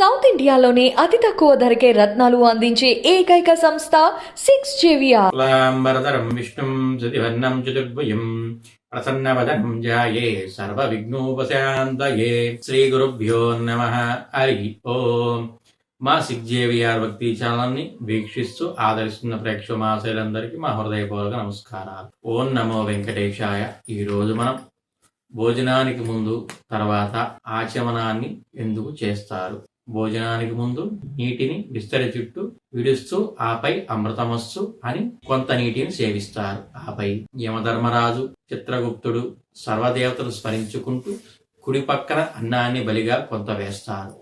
South ఇండియాలోనే అతి తక్కువ ధరకే రత్నాలు అందించే ఏకైక సంస్థ సిక్స్ జేవిఆర్. లాంబరధరం విష్ణుం శతివర్ణం చతుర్భుజం ప్రసన్నవదనం జాయే సర్వవిఘ్నోపశాంతయే. శ్రీ గురుభ్యో నమ. హరి ఓం. మా సిగ్జేవిఆర్ భక్తి ఛానల్ని వీక్షిస్తూ ఆదరిస్తున్న ప్రేక్షక మాసైలందరికీ మా హృదయపూర్వక నమస్కారాలు. ఓం నమో వెంకటేశాయ. ఈ రోజు మనం భోజనానికి ముందు తర్వాత ఆచమనాన్ని ఎందుకు చేస్తారు? భోజనానికి ముందు నీటిని విస్తరి చుట్టూ విడుస్తూ ఆపై అమృతమస్సు అని కొంత నీటిని సేవిస్తారు. ఆపై యమధర్మరాజు చిత్రగుప్తుడు సర్వదేవతలు స్మరించుకుంటూ కుడి పక్కన అన్నాన్ని బలిగా కొంత వేస్తారు.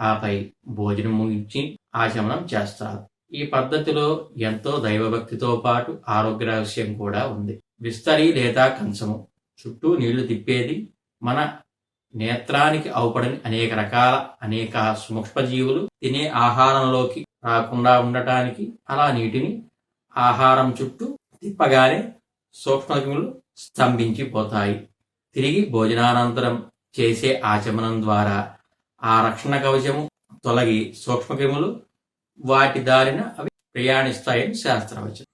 ఆపై భోజనం ముగించి ఆచమనం చేస్తారు. ఈ పద్ధతిలో ఎంతో దైవభక్తితో పాటు ఆరోగ్య రహస్యం కూడా ఉంది. విస్తరి లేదా కంచము చుట్టూ నీళ్ళు తిప్పేది మన నేత్రానికి అవుపడని అనేక రకాల అనేక సూక్ష్మజీవులు తినే ఆహారంలోకి రాకుండా ఉండటానికి అలా నీటిని ఆహారం చుట్టూ తిప్పగానే సూక్ష్మజీవులు స్తంభించిపోతాయి. తిరిగి భోజనానంతరం చేసే ఆచమనం ద్వారా ఆ రక్షణ కవచము తొలగి సూక్ష్మక్రిములు వాటి దారిన అవి ప్రయాణిస్తాయని శాస్త్రవచనం.